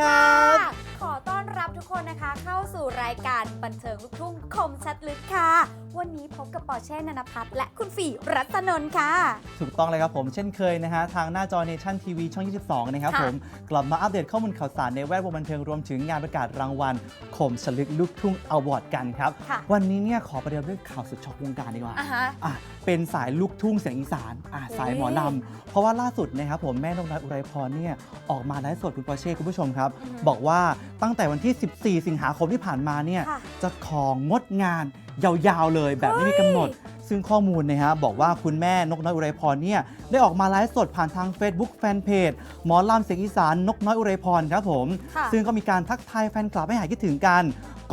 ครับะขอต้อนรับทุกคนนะคะ เข้าสู่รายการบันเทิงลูกทุ่งคมชัดลึกค่ะ วันนี้พบกับปอร์เช่นนพัฒน์และคุณฝีรัตนนท์ค่ะ ถูกต้องเลยครับผมเช่นเคยนะฮะทางหน้าจอเนชั่นทีวีช่อง 22 นะครับค่ะ ผมกลับมาอัปเดตข้อมูลข่าวสารในแวดวงบันเทิงรวมถึงงานประกาศรางวัลคมฉลึกลูกทุ่งอวอร์ดกันครับ ค่ะวันนี้เนี่ยขอประเดิมด้วยข่าวสุดช็อกวงการดีกว่าอะฮะ อะ เป็นสายลูกทุ่งเสียงอีสานอะสายหมอลำเพราะว่าล่าสุดนะครับผมแม่นกน้อยอุไรพรเนี่ยออกมาไลฟ์สดคุณปอร์เช่คุณผู้ชมครับอืมบอกว่าตั้งแต่วันที่ 14 สิงหาคมที่ผ่านมาเนี่ยค่ะ จะของงดงานยาวๆเลยแบบไม่มีกำหนด ซึ่งข้อมูลนะฮะบอกว่าคุณแม่นกน้อยอุไรพรเนี่ยได้ออกมาไลฟ์สดผ่านทาง Facebook แฟนเพจหมอลำเสียงอีสานนกน้อยอุไรพรครับผม ค่ะ ซึ่งก็มีการทักทายแฟนคลับให้หายคิดถึงกัน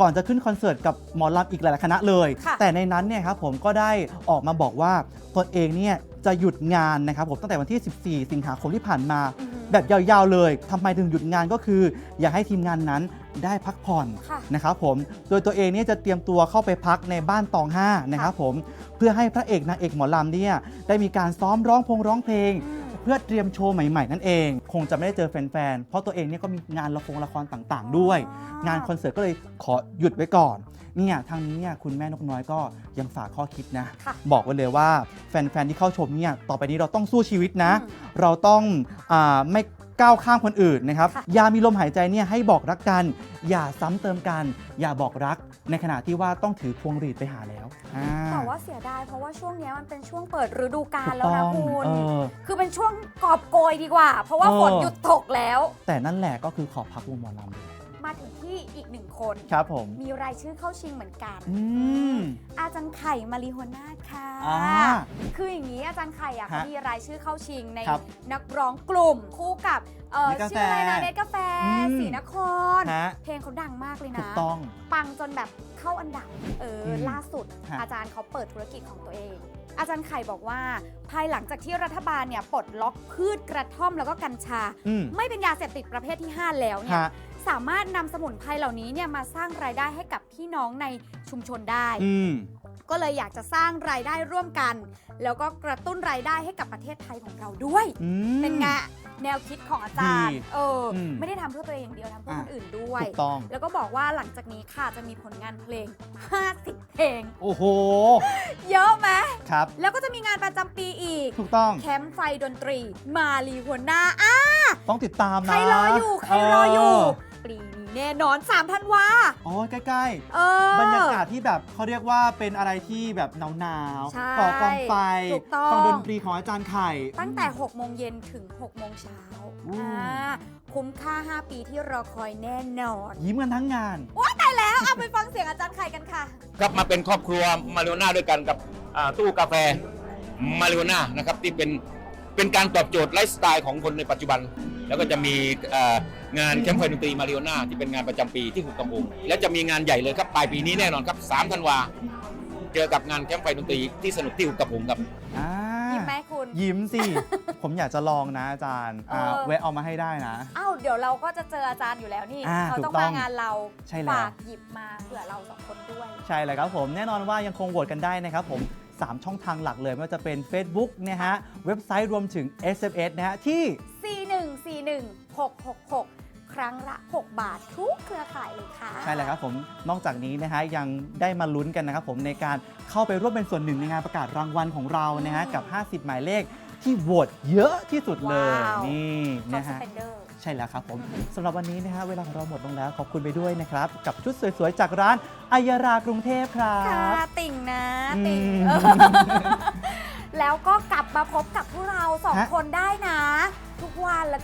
ก่อนจะขึ้นคอนเสิร์ตกับหมอลำอีกหลายๆคณะเลย ค่ะแต่ในนั้นเนี่ยครับผมก็ได้ออกมาบอกว่าตนเองเนี่ยจะหยุดงานนะครับผมตั้งแต่วันที่ 14 สิงหาคมที่ผ่านมา อือหือแบบยาวๆเลยทำไมถึงหยุดงานก็คือ อยากให้ทีมงานนั้นได้พักผ่อนค่ะ นะครับผมโดยตัวเองเนี่ยจะเตรียมตัวเข้าไปพักในบ้านตองห้านะครับผมเพื่อให้พระเอกนางเอกหมอลำเนี่ยได้มีการซ้อมร้องพงร้องเพลง อืม เพื่อเตรียมโชว์ใหม่ๆ นั่นเอง คงจะไม่ได้เจอแฟนๆ เพราะตัวเองเนี่ยก็มีงานละครละครต่างๆ ด้วย งานคอนเสิร์ตก็เลยขอหยุดไว้ก่อนเนี่ยทางนี้เนี่ยคุณแม่นกน้อยก็ยังฝากข้อคิดนะค่ะบอกไว้เลยว่าแฟนๆ ที่เข้าชมเนี่ยต่อไปนี้เราต้องสู้ชีวิตนะอืมเราต้องอาไม่ ก้าวข้ามคนอื่นนะครับค่ะอย่ามีลมหายใจเนี่ยให้บอกรักกัน อย่าซ้ำเติมกัน อย่าบอกรัก ในขณะที่ว่าต้องถือพวงหรีดไปหาแล้วอ่า แต่ว่าเสียดายเพราะว่าช่วงเนี้ยมันเป็นช่วงเปิดฤดูกาถูลกแล้วต้นะองคุณเออ คือเป็นช่วงกอบโกยดีกว่า เพราะว่าเออฝนหยุดตกแล้ว แต่นั่นแหละก็คือขอพักวงหมอลำเลยมาถึงที่อีกหนึ่งคน ครับผม มีรายชื่อเข้าชิงเหมือนกัน อืมอาจารย์ไข่มาริโฮนาถค่ะ อ่า คืออย่างนี้อาจารย์ไข่อะฮะเขามีรายชื่อเข้าชิงในครับนักร้องกลุ่มคู่กับเอ่อเนตกาแฟชื่ออะไรนะเนตกาแฟอืม สีนคร ฮะเพลงเขาดังมากเลยถูนะกต้อง ปังจนแบบเข้าอันดับเอออมล่าสุด ฮะ อาจารย์เขาเปิดธุรกิจของตัวเอง อาจารย์ไข่บอกว่า ภายหลังจากที่รัฐบาลเนี่ยปลดล็อกพืชกระท่อมแล้วก็กัญชา อืมไม่เป็นยาเสพติดประเภทที่ 5 แล้วเนี่ย ฮะสามารถนำสมุนไพรเหล่านี้เนี่ยมาสร้างรายได้ให้กับพี่น้องในชุมชนได้ อืม ก็เลยอยากจะสร้างรายได้ร่วมกัน แล้วก็กระตุ้นรายได้ให้กับประเทศไทยของเราด้วย อืม เป็นไงแนวคิดของอาจารย์ดีเอออมไม่ได้ทำเพื่อตัวเองอย่างเดียวทำเพื่อคนอื่นด้วย ถูกต้อง แล้วก็บอกว่าหลังจากนี้ค่ะจะมีผลงานเพลง 50 เพลง โอ้โห เยอะไหมครับ แล้วก็จะมีงานประจำปีอีก ถูกต้อง แคมป์ไฟดนตรี มาลีหัวหน้าอะต้องติดตามนะใครรออยู่ ใครรออยู่เปีนี้ แน่นอน3ธันวาอ๋อ ใกล้ เออ ๆ บรรยากาศที่แบบเขาเรียกว่าเป็นอะไรที่แบบหนาวใช่ๆก่อกองไฟถูกต้อง ฟังดนตรีของอาจารย์ไข่ ตั้งแต่ 6 โมงเย็นถึง 6 โมงเช้าอืม อ่าคุ้มค่า 5 ปีที่รอคอยแน่นอน ยิ้มกันทั้งงานว้าตายแล้วเอาไปฟังเสียงอาจารย์ไข่กันค่ะ ครับมาเป็นครอบครัวมาริโอน่าด้วยกันกับอ่าตู้กาแฟมาริโอน่านะครับที่เป็นเป็นการตอบโจทย์ไลฟ์สไตล์ของคนในปัจจุบัน แล้วก็จะมีอ่างานแคมป์ไฟดนตรีมาริโอน่าที่เป็นงานประจำปีที่หุบกำปงและจะมีงานใหญ่เลยครับปลายปีนี้แน่นอนครับ3ธันวาเจอกับงานแคมป์ไฟดนตรีที่สนุกที่หุบกำปงครับอ่ายิ้มไหมคุณ ยิ้มสิ ผมอยากจะลองนะอาจารย์อ่าเออแวะเอามาให้ได้นะอ้าวเดี๋ยวเราก็จะเจออาจารย์อยู่แล้วนี่อ่าเขาถูกต้องต้มาองงานเราใช่แล้วฝากหยิบมาเผื่อเราสองคนด้วย ใช่เลยครับผมแน่นอนว่ายังคงโหวตกันได้นะครับผม3 ช่องทางหลักเลยไม่ว่าจะเป็น Facebook นะฮะเว็บไซต์รวมถึง SMS นะฮะที่ 4141 666 ครั้งละ 6 บาททุกเครือข่ายเลยค่ะ ใช่เลยครับผม นอกจากนี้นะฮะยังได้มาลุ้นกันนะครับผมในการเข้าไปร่วมเป็นส่วนหนึ่งในงานประกาศรางวัลของเรานะฮะอืมกับ 50 หมายเลขที่โหวตเยอะที่สุดเลยว้าว นี่ท็อปนะสฮะเปนเดอร์ใช่แล้วครับผมสำหรับวันนี้นะฮะเวลาของเราหมดลงแล้วขอบคุณไปด้วยนะครับ กับชุดสวยๆ จากร้านอายารากรุงเทพครัค่ะบ ติ่งนะอืมติ่งเออแล้วก็กลับมาพบกับพวกเราสองฮะ คนได้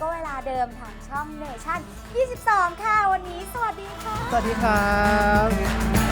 ก็เวลาเดิมทางช่องเนชั่น 22 ค่ะ วันนี้สวัสดีค่ะ สวัสดีครับ